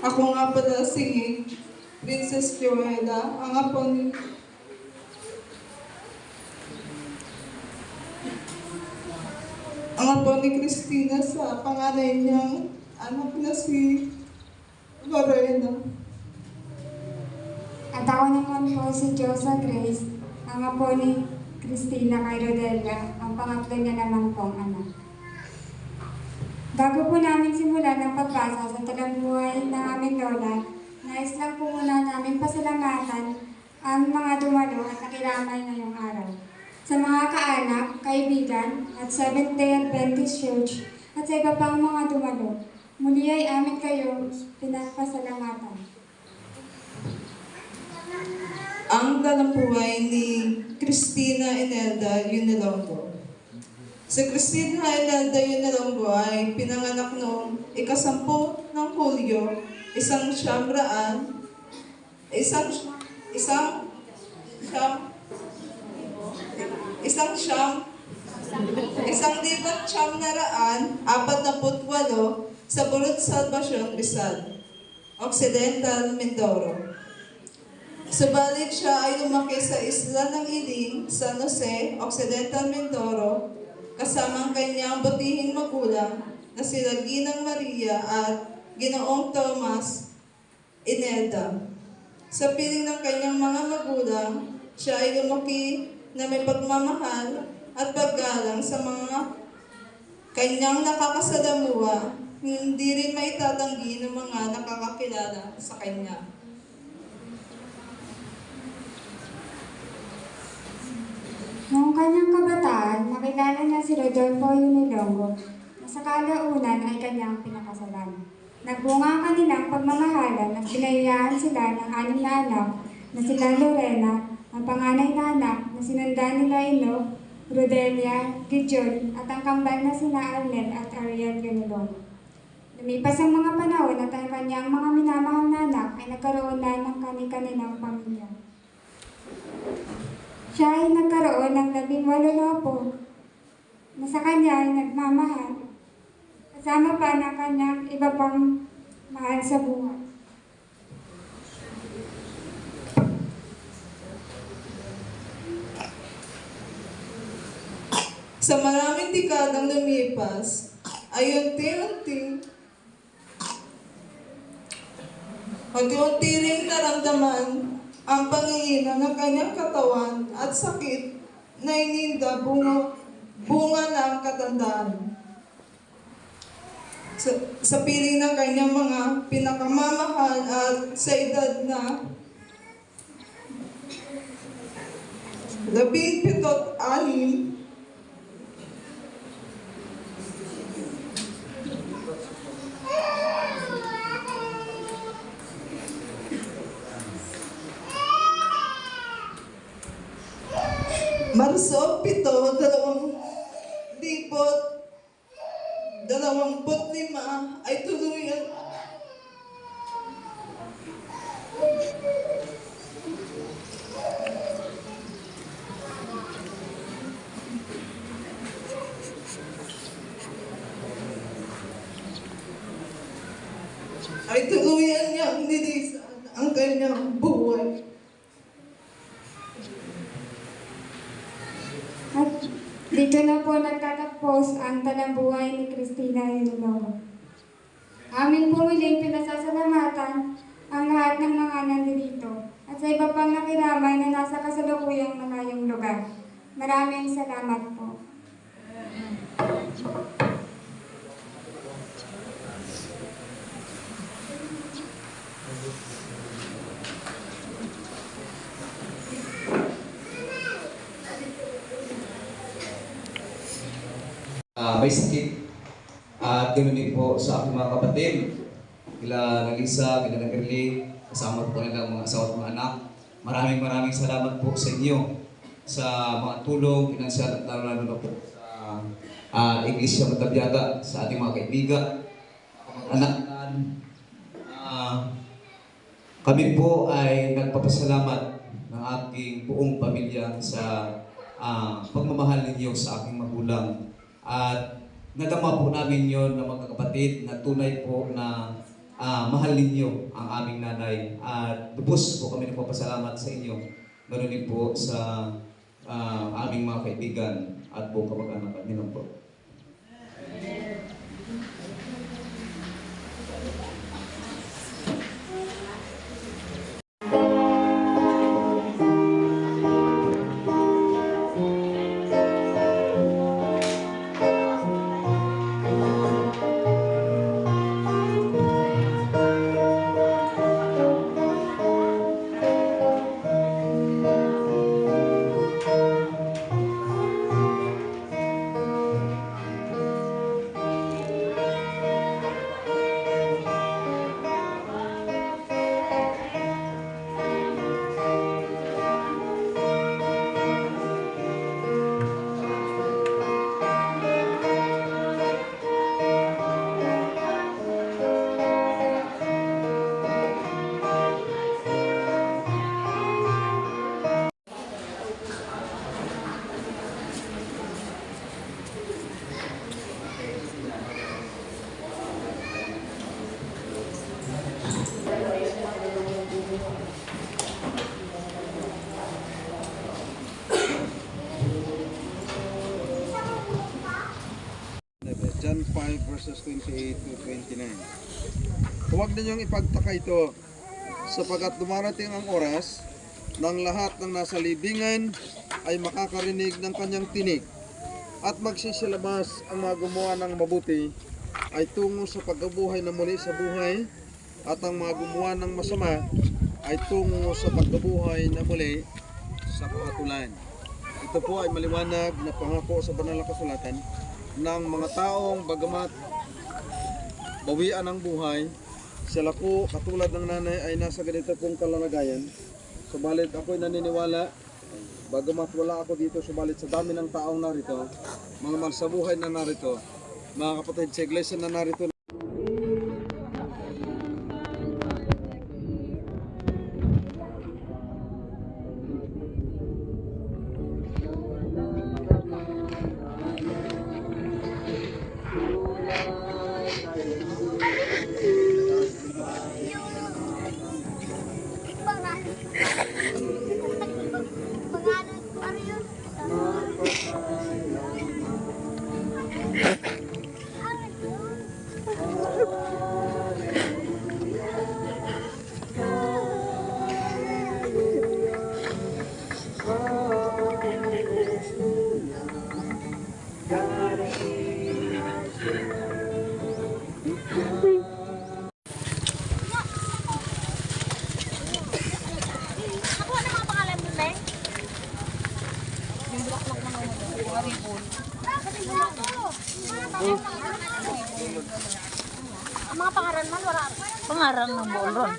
Ako nga pala si Princess Joella, ang apo ni ang apo ni Christina sa panganay niyang anak na si Lorena. At ako naman po si Josa Grace, ang apo ni Christina kay Rodelia, ang pangatlo niya naman pong anak. Bago po namin simulan ang pagbasa sa talambuhay ng aming lola, nais lang po muna namin pasalamatan ang mga dumalo at nakiramay ngayong araw. Sa mga kaanak, kaibigan, at Seventh-day Adventist Church, at sa iba pang mga dumalo, muli ay amin kayo pinapasalamatan. Ang dalampuay ni Christina Enelda Yunelongo. Si Christina Enelda Yunelongo ay pinanganak noong ikasampu ng Hulyo, isang siyamraan, isang, isang, siyam, isang siyam, isang libat siyam na apat na putwalo, sa Bulot Salvation, Rizal, Occidental, Mindoro. Subalit siya ay lumaki sa isla ng Iling, San Jose, Occidental Mindoro, kasama ang kanyang butihing magulang na sila Ginang Maria at Ginoong Thomas Inelda. Sa piling ng kanyang mga magulang, siya ay lumaki na may pagmamahal at paggalang sa mga kanyang nakakasalamuha, hindi rin maitatanggi ng mga nakakakilala sa kanya. Noong kanyang kabataan, nakilala niya si Rodolfo Unilongo na sa kalaunan ay kanyang pinakasalan. Nagbunga ang kanilang pagmamahalan at pinayayaan sila ng anim na anak na sila Lorena, ang panganay na anak na sinundan nila Ino, Rodelia, Gideon at ang kambal na sina Arnel at Ariel Unilongo. Lumipas ang mga panahon at ang kanyang mga minamahal na anak ay nagkaroon na ng kani-kanilang pamilya. Siya ay nagkaroon ng labing walo na na sa kanya ay nagmamahal. Kasama pa ng kanyang iba pang mahal sa buhay. Sa maraming dekadang lumipas, ay unti-unti, unti-unti rin naramdaman ang pangihina ng kanyang katawan at sakit na ininda bunga, bunga ng katandaan. Sa, sa piling ng kanyang mga pinakamamahal at sa edad na labing pito't anim, Marso, pito, dalawang lipot, dalawang put lima ay tuluyan. ay tuluyan niyang nilisan ang kanyang buhay. At dito na po nagtatapos ang talambuhay ni Christina Yunilongo. Aming pumuling pinasasalamatan ang lahat ng mga nandito at sa iba pang nakiramay na nasa kasalukuyang malayong lugar. Maraming salamat po. Ah, may sakit. At ganoon din po sa aking mga kapatid. Kila Nalisa, kila Nagerli, kasama po nilang mga asawa at mga anak. Maraming maraming salamat po sa inyo sa mga tulong, pinansyal at lalo na po sa ah, Iglesia Matabyada, sa ating mga kaibigan, anak. Ah, kami po ay nagpapasalamat ng aking buong pamilya sa ah, pagmamahal ninyo sa aking magulang. At nadama po namin yon na mga kapatid na tunay po na ah, mahal ninyo ang aming nanay. At lubos po kami nagpapasalamat sa inyo. Ganoon din po sa ah, aming mga kaibigan at buong kamag-anak ninong po. John 5 verses 28 to 29. Huwag ninyong ipagtaka ito sapagat dumarating ang oras ng lahat ng nasa libingan ay makakarinig ng kanyang tinig at magsisilabas ang mga gumawa ng mabuti ay tungo sa pagkabuhay na muli sa buhay at ang mga gumawa ng masama ay tungo sa pagkabuhay na muli sa kahatulan. Ito po ay maliwanag na pangako sa banal na kasulatan ng mga taong bagamat bawian ang buhay, sila po katulad ng nanay ay nasa ganito pong kalalagayan. Subalit ako'y naniniwala, bagamat wala ako dito, subalit sa dami ng taong narito, mga mahal sa buhay na narito, mga kapatid sa iglesia na narito, Ang mga pangalan man, wala. Pangalan ng bolron.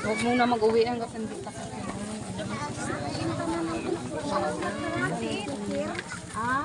Huwag muna mag-uwi ang kapandita ka. Ah?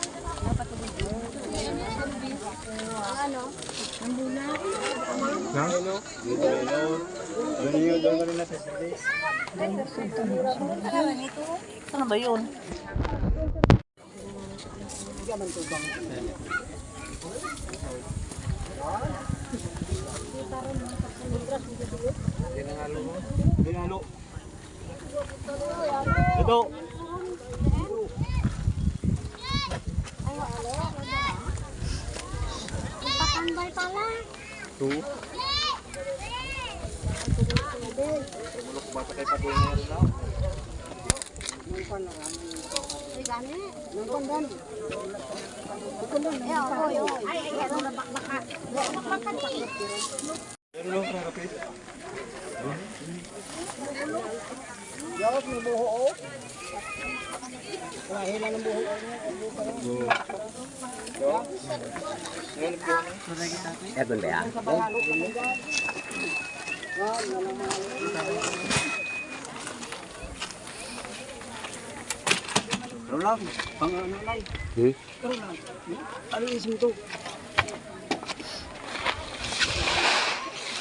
Sumong. Ba't yung yung gin... Ano? Namakla. Iyo, itong tungsan ng ano na ante. Ano ba yun? ito, 2. Mulok bata kay Padungan na. Nungpan na kami. Gani. Nungpan dan. Nungpan dan. Eh, oy, oy. Ay, ay, ano na bakbaka. Bakbaka ni. Pero lang ka kapit. Yawag ng buho. Wala hila ng buho. Buho. Evan ba yan? Rolang, pang ano lang. Hmm? Rolang, ano isim to?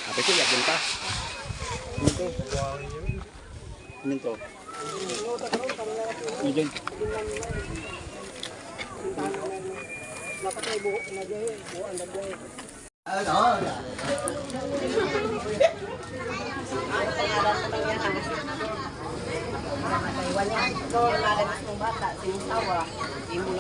Apa itu ya genta? Ini Ini tuh. Ini tuh. Napatay buhok na dyan. Buhok na dyan. Ano? Ah. Wala. Ito, nalagas ng bata. Sinusawa. Hindi mo